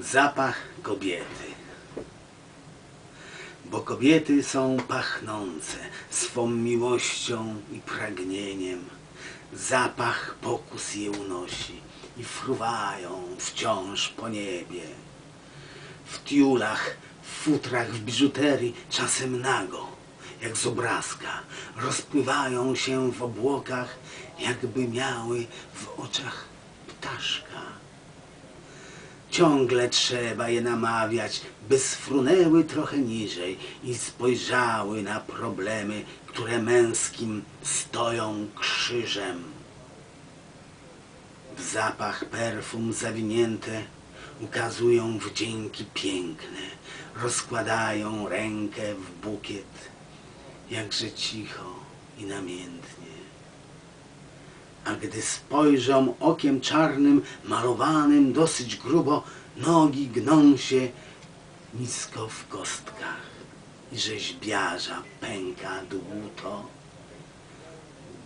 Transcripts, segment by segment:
Zapach kobiety. Bo kobiety są pachnące swą miłością i pragnieniem. Zapach pokus je unosi i fruwają wciąż po niebie. W tiulach, w futrach, w biżuterii, czasem nago, jak z obrazka, rozpływają się w obłokach, jakby miały w oczach ptaszka. Ciągle trzeba je namawiać, by sfrunęły trochę niżej i spojrzały na problemy, które męskim stoją krzyżem. W zapach perfum zawinięte ukazują wdzięki piękne, rozkładają rękę w bukiet, jakże cicho i namiętnie. A gdy spojrzą okiem czarnym, malowanym dosyć grubo, nogi gną się nisko w kostkach i rzeźbiarza pęka dłuto.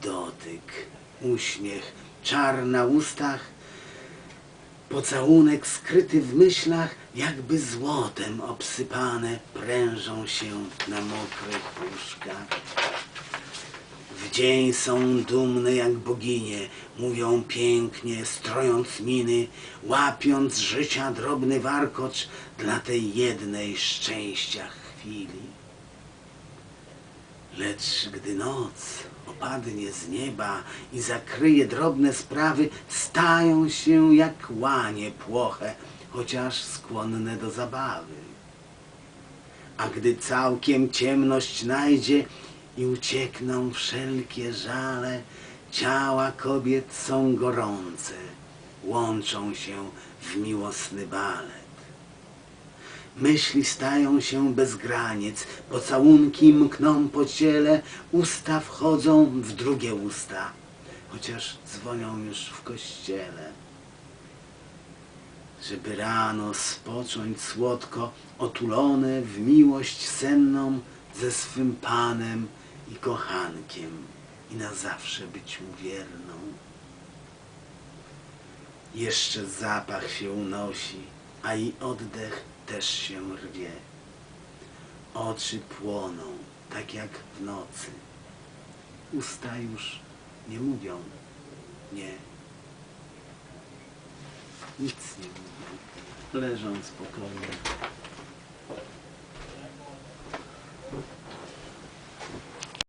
Dotyk, uśmiech, czar na ustach, pocałunek skryty w myślach, jakby złotem obsypane, prężą się na mokrych łóżkach. W dzień są dumne jak boginie, mówią pięknie, strojąc miny, łapiąc życia drobny warkocz dla tej jednej szczęścia chwili. Lecz gdy noc opadnie z nieba i zakryje drobne sprawy, stają się jak łanie płoche, chociaż skłonne do zabawy. A gdy całkiem ciemność najdzie i uciekną wszelkie żale, ciała kobiet są gorące, łączą się w miłosny balet. Myśli stają się bez granic, pocałunki mkną po ciele, usta wchodzą w drugie usta, chociaż dzwonią już w kościele. Żeby rano spocząć słodko, otulone w miłość senną ze swym Panem i kochankiem i na zawsze być mu wierną. Jeszcze zapach się unosi, a i oddech też się rwie. Oczy płoną, tak jak w nocy. Usta już nie mówią nie. Nic nie mówią. Leżą spokojnie